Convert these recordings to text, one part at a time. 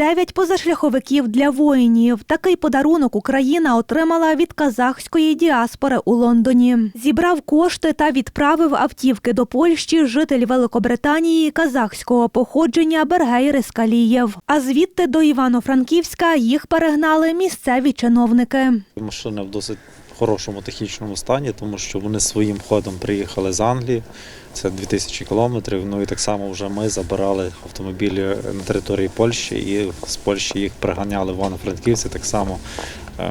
Дев'ять позашляховиків для воїнів. Такий подарунок Україна отримала від казахської діаспори у Лондоні. Зібрав кошти та відправив автівки до Польщі житель Великобританії казахського походження Бергей Рискалієв. А звідти до Івано-Франківська їх перегнали місцеві чиновники. Машина в досить хорошому технічному стані, тому що вони своїм ходом приїхали з Англії. Це 2000 кілометрів. Ну і так само вже ми забирали автомобілі на території Польщі і з Польщі їх приганяли в Івано-Франківці. Так само е,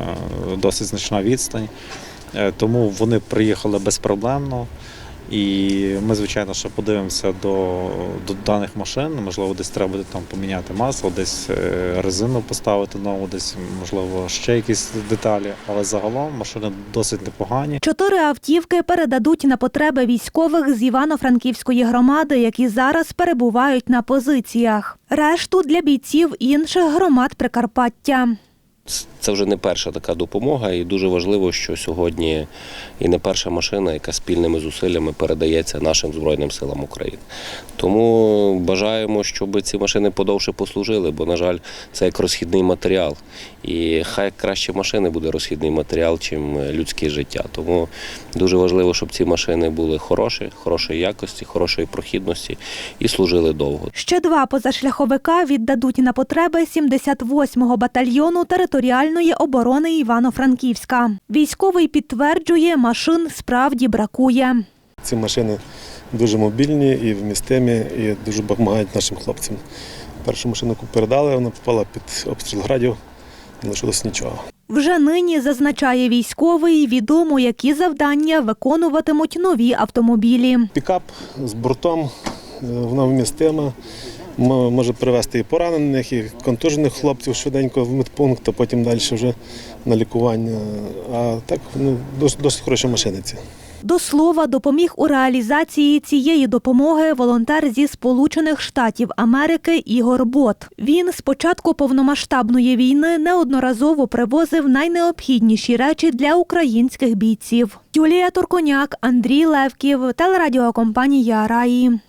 досить значна відстань. Е, Тому вони приїхали безпроблемно. І ми, звичайно, ще подивимося до, до даних машин. Можливо, десь треба буде там поміняти масло, десь е, резину поставити нову, десь можливо ще якісь деталі. Але загалом машини досить непогані. Чотири автівки передадуть на потреби військових з Івано-Франківської громади, які зараз перебувають на позиціях. Решту для бійців інших громад Прикарпаття. Це вже не перша така допомога, і дуже важливо, що сьогодні і не перша машина, яка спільними зусиллями передається нашим Збройним силам України. Тому бажаємо, щоб ці машини подовше послужили, бо, на жаль, це як розхідний матеріал. І хай краще машини буде розхідний матеріал, чим людське життя. Тому дуже важливо, щоб ці машини були хороші, хорошої якості, хорошої прохідності і служили довго. Ще два позашляховика віддадуть на потреби 78-го батальйону територіальної оборони Івано-Франківська. Військовий підтверджує, машин справді бракує. Ці машини дуже мобільні і вмістимі, і дуже допомагають нашим хлопцям. Першу машину яку передали, вона попала під обстріл градів, не лишилось нічого. Вже нині зазначає військовий, відомо, які завдання виконуватимуть нові автомобілі. Пікап з бортом, е, вона вмістима. Може привезти і поранених, і контужених хлопців швиденько в медпункт, а потім далі вже на лікування. А так ну, досить, досить хороші машини ці. До слова, допоміг у реалізації цієї допомоги волонтер зі Сполучених Штатів Америки Ігор Бот. Він з початку повномасштабної війни неодноразово привозив найнеобхідніші речі для українських бійців. Юлія Турконяк, Андрій Левків, телерадіокомпанія Раї.